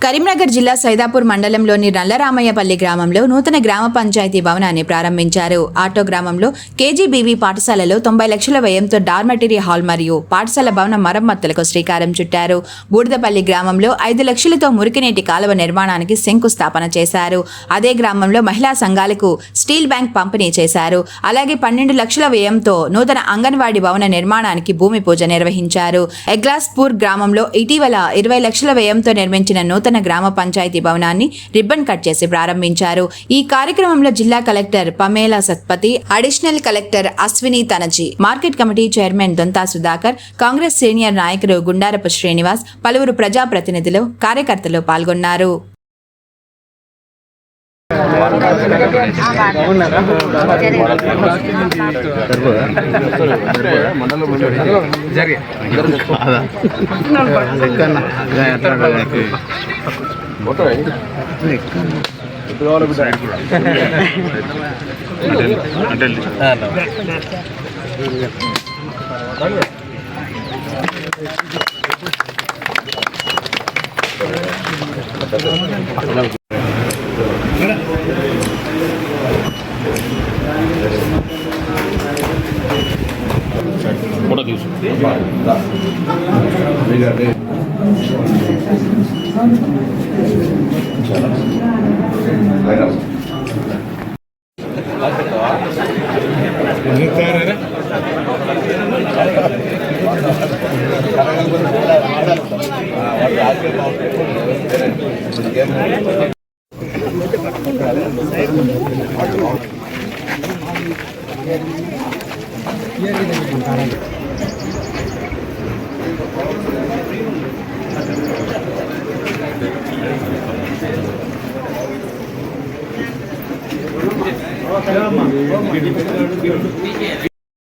కరీంనగర్ జిల్లా సైదాపూర్ మండలంలోని నల్లరామయ్యపల్లి గ్రామంలో నూతన గ్రామ పంచాయతీ భవనాన్ని ప్రారంభించారు. ఆటో గ్రామంలో కేజీబీవీ పాఠశాలలో తొంభై లక్షల వ్యయంతో డార్మటరీ హాల్ మరియు పాఠశాల భవన మరమ్మతులకు శ్రీకారం చుట్టారు. బూడిదపల్లి గ్రామంలో ఐదు లక్షలతో మురికినీటి కాలువ నిర్మాణానికి శంకుస్థాపన చేశారు. అదే గ్రామంలో మహిళా సంఘాలకు స్టీల్ బ్యాంక్ పంపిణీ చేశారు. అలాగే పన్నెండు లక్షల వ్యయంతో నూతన అంగన్వాడీ భవన నిర్మాణానికి భూమి పూజ నిర్వహించారు. ఎగ్లాస్పూర్ గ్రామంలో ఇటీవల ఇరవై లక్షల వ్యయంతో నిర్మించిన నూతన గ్రామ పంచాయతీ భవనాన్ని రిబ్బన్ కట్ చేసి ప్రారంభించారు. ఈ కార్యక్రమంలో జిల్లా collector Pamela Satpathy additional collector Ashwini Tanaji market committee chairman Dontha Sudhakar Congress senior నాయకుడు గుండారపు శ్రీనివాస్ పలువురు ప్రజాప్రతినిధులు కార్యకర్తలు పాల్గొన్నారు. అంటే గారిని Thank you.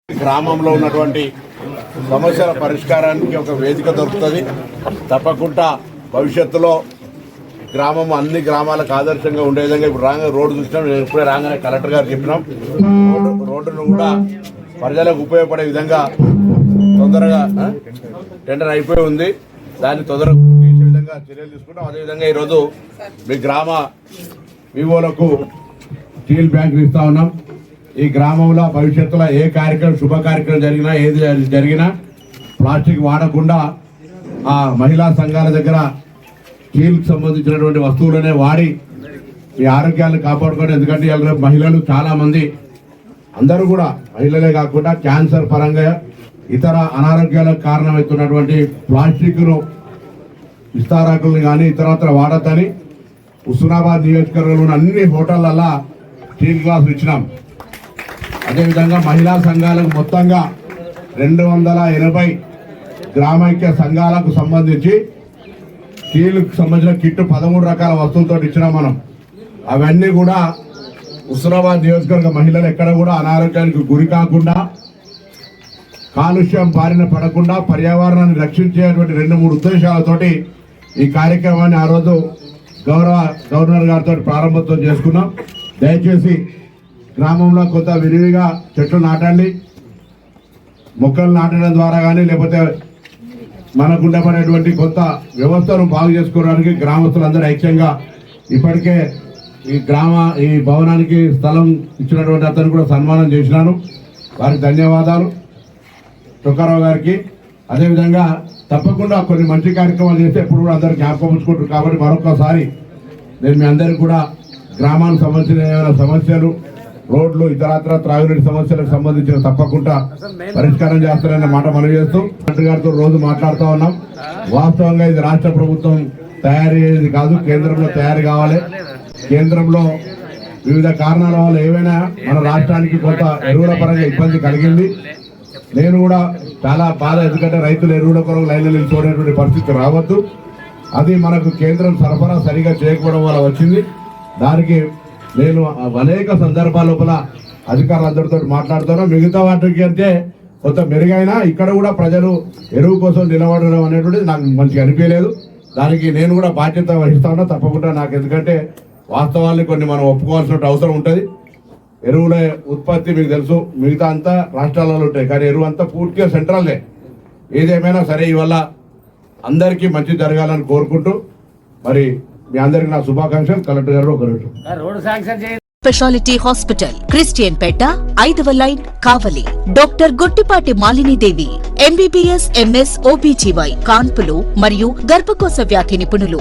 గ్రామంలో ఉన్నటువంటి సమస్యల పరిష్కారానికి ఒక వేదిక దొరుకుతుంది. తప్పకుండా భవిష్యత్తులో గ్రామం అన్ని గ్రామాలకు ఆదర్శంగా ఉండే విధంగా ఇప్పుడు రాగా రోడ్డు చూసినాం. నేను ఇప్పుడే రాగానే కలెక్టర్ గారు చెప్పినాం. రోడ్డు రోడ్డును కూడా ప్రజలకు ఉపయోగపడే విధంగా తొందరగా టెండర్ అయిపోయి ఉంది. దాన్ని తొందరగా పూర్తి విధంగా చర్యలు తీసుకుంటాం. అదేవిధంగా ఈరోజు మీ గ్రామ వివోలకు స్టీల్ బ్యాంకులు ఇస్తా ఉన్నాం. ఈ గ్రామంలో భవిష్యత్తులో ఏ కార్యక్రమం శుభ కార్యక్రమం జరిగినా ఏది జరిగినా ప్లాస్టిక్ వాడకుండా ఆ మహిళా సంఘాల దగ్గర స్టీల్కి సంబంధించినటువంటి వస్తువులనే వాడి ఈ ఆరోగ్యాన్ని కాపాడుకోవడం ఎందుకంటే ఇవాళ మహిళలు చాలామంది అందరూ కూడా మహిళలే కాకుండా క్యాన్సర్ పరంగా ఇతర అనారోగ్యాలకు కారణమవుతున్నటువంటి ప్లాస్టిక్ను విస్తారకులను కానీ ఇతరత్ర వాడద్దని హుస్నాబాద్ నియోజకవర్గంలోని అన్ని హోటళ్ళల్లా స్టీల్ గ్లాసులు ఇచ్చినాం. అదేవిధంగా మహిళా సంఘాలకు మొత్తంగా రెండు వందల ఎనభై గ్రామైక్య సంఘాలకు సంబంధించి స్టీల్కి సంబంధించిన కిట్టు పదమూడు రకాల వస్తువులతో ఇచ్చినాం మనం. అవన్నీ కూడా హుస్నాబాద్ నియోజకవర్గ మహిళలు ఎక్కడ కూడా అనారోగ్యానికి గురి కాకుండా కాలుష్యం బారిన పడకుండా పర్యావరణాన్ని రక్షించేటువంటి రెండు మూడు ఉద్దేశాలతోటి ఈ కార్యక్రమాన్ని ఆ రోజు గౌరవ గవర్నర్ గారితో ప్రారంభోత్సవం చేసుకున్నాం. దయచేసి గ్రామంలో కొంత విరివిగా చెట్లు నాటండి. మొక్కలు నాటడం ద్వారా కానీ లేకపోతే మనకు ఉండబడేటువంటి కొంత వ్యవస్థను బాగు చేసుకోవడానికి గ్రామస్తులందరూ ఐక్యంగా ఇప్పటికే ఈ గ్రామ ఈ భవనానికి స్థలం ఇచ్చినటువంటి అతను కూడా సన్మానం చేసినాను. వారికి ధన్యవాదాలు. తుకారావు గారికి. అదేవిధంగా తప్పకుండా కొన్ని మంచి కార్యక్రమాలు చేస్తే ఎప్పుడు కూడా అందరు జ్ఞాపకం ఉంచుకుంటారు కాబట్టి మరొకసారి నేను మీ అందరికీ కూడా గ్రామానికి సంబంధించిన ఏమైనా సమస్యలు రోడ్లు ఇతరత్ర త్రాగునీటి సమస్యలకు సంబంధించిన తప్పకుండా పరిష్కారం చేస్తారనే మాట మనవి చేస్తూ మంత్రి గారితో రోజు మాట్లాడుతూ ఉన్నాం. వాస్తవంగా ఇది రాష్ట్ర ప్రభుత్వం తయారయ్యేది కాదు కేంద్రంలో తయారు కావాలి. కేంద్రంలో వివిధ కారణాల వల్ల ఏవైనా మన రాష్ట్రానికి కొంత ఎరువుల పరంగా ఇబ్బంది కలిగింది. నేను కూడా చాలా బాధ ఎందుకంటే రైతులు ఎరువుల కొరకు లైన్లు నిలిచిపోయినటువంటి పరిస్థితి రావద్దు. అది మనకు కేంద్రం సరఫరా సరిగా చేయకపోవడం వల్ల వచ్చింది. దానికి నేను అనేక సందర్భాల లోపల అధికారులందరితో మాట్లాడుతాను మిగతా వాటికి అంటే కొంత మెరుగైనా ఇక్కడ కూడా ప్రజలు ఎరువు కోసం నిలబడడం అనేటువంటిది నాకు మంచిగా అనిపించలేదు. దానికి నేను కూడా బాధ్యత వహిస్తా ఉన్నా తప్పకుండా నాకు ఎందుకంటే వాస్తవాన్ని కొన్ని మనం ఒప్పుకోవాల్సిన అవసరం ఉంటుంది. ఎరువుల ఉత్పత్తి మీకు తెలుసు మిగతా అంతా రాష్ట్రాలలో ఉంటాయి. కానీ ఎరువు అంతా పూర్తిగా సెంట్రల్దే ఏదేమైనా సరే ఇవల్ల అందరికీ మంచి జరగాలని కోరుకుంటూ మరి మీ అందరికీ నా శుభాకాంక్షలు. కలెక్టర్ గారు ఒక స్పెషాలిటీ హాస్పిటల్ క్రిస్టియన్ పేట ఐదవ line Kavali. Doctor Gottipati Malinidevi MBBS MS OBGY కాన్పులు మరియు గర్భకోశ వ్యాధి నిపుణులు.